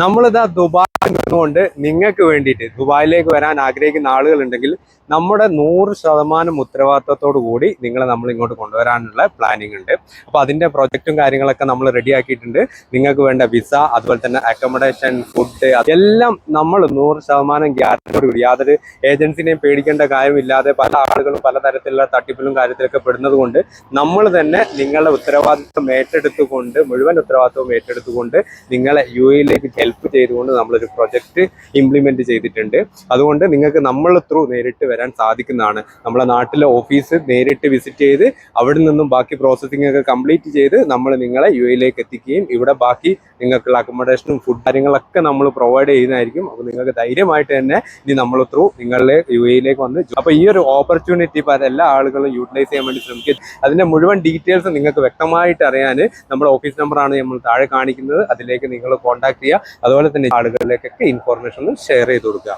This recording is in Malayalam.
നമ്മളിതാ ദുബായിൽ നിന്നുകൊണ്ട് നിങ്ങൾക്ക് വേണ്ടിയിട്ട് ദുബായിലേക്ക് വരാൻ ആഗ്രഹിക്കുന്ന ആളുകളുണ്ടെങ്കിൽ നമ്മുടെ നൂറ് ശതമാനം ഉത്തരവാദിത്തത്തോടു കൂടി നിങ്ങളെ നമ്മൾ ഇങ്ങോട്ട് കൊണ്ടുവരാനുള്ള പ്ലാനിങ് ഉണ്ട്. അപ്പോൾ അതിന്റെ പ്രൊജക്റ്റും കാര്യങ്ങളൊക്കെ നമ്മൾ റെഡിയാക്കിയിട്ടുണ്ട് നിങ്ങൾക്ക് വേണ്ട വിസ അതുപോലെ തന്നെ അക്കോമഡേഷൻ ഫുഡ് എല്ലാം നമ്മൾ നൂറ് ശതമാനം ഗ്യാരണ്ടിയോട് കൂടി യാതൊരു ഏജൻസിനെയും പേടിക്കേണ്ട കാര്യമില്ലാതെ പല ആളുകളും പലതരത്തിലുള്ള തട്ടിപ്പിലും കാര്യത്തിലൊക്കെ പെടുന്നത് കൊണ്ട് നമ്മൾ തന്നെ നിങ്ങളുടെ ഉത്തരവാദിത്വം ഏറ്റെടുത്തുകൊണ്ട് മുഴുവൻ ഉത്തരവാദിത്വം ഏറ്റെടുത്തുകൊണ്ട് നിങ്ങളെ യു എയിലേക്ക് ഹെൽപ്പ് ചെയ്തുകൊണ്ട് നമ്മളൊരു പ്രൊജക്റ്റ് ഇംപ്ലിമെന്റ് ചെയ്തിട്ടുണ്ട്. അതുകൊണ്ട് നിങ്ങൾക്ക് നമ്മൾ ത്രൂ നേരിട്ട് വരാൻ സാധിക്കുന്നതാണ്. നമ്മളെ നാട്ടിലെ ഓഫീസ് നേരിട്ട് വിസിറ്റ് ചെയ്ത് അവിടെ നിന്നും ബാക്കി പ്രോസസ്സിംഗ് ഒക്കെ കംപ്ലീറ്റ് ചെയ്ത് നമ്മൾ നിങ്ങളെ യു എയിലേക്ക് എത്തിക്കുകയും ഇവിടെ ബാക്കി നിങ്ങൾക്കുള്ള അക്കോമഡേഷനും ഫുഡ് കാര്യങ്ങളൊക്കെ നമ്മൾ പ്രൊവൈഡ് ചെയ്യുന്നതായിരിക്കും. അപ്പോൾ നിങ്ങൾക്ക് ധൈര്യമായിട്ട് തന്നെ ഇനി നമ്മൾ ത്രൂ നിങ്ങളുടെ യു എയിലേക്ക് വന്ന് അപ്പോൾ ഈ ഒരു ഓപ്പർച്യൂണിറ്റി ഇപ്പോൾ എല്ലാ ആളുകളും യൂട്ടിലൈസ് ചെയ്യാൻ വേണ്ടി ശ്രമിക്കും. അതിന്റെ മുഴുവൻ ഡീറ്റെയിൽസ് നിങ്ങൾക്ക് വ്യക്തമായിട്ട് അറിയാൻ നമ്മുടെ ഓഫീസ് നമ്പറാണ് നമ്മൾ താഴെ കാണിക്കുന്നത്. അതിലേക്ക് നിങ്ങൾ കോൺടാക്ട് ചെയ്യുക. അതുപോലെ തന്നെ ആളുകളിലേക്കൊക്കെ ഇൻഫോർമേഷൻ ഷെയർ ചെയ്ത് കൊടുക്കുക.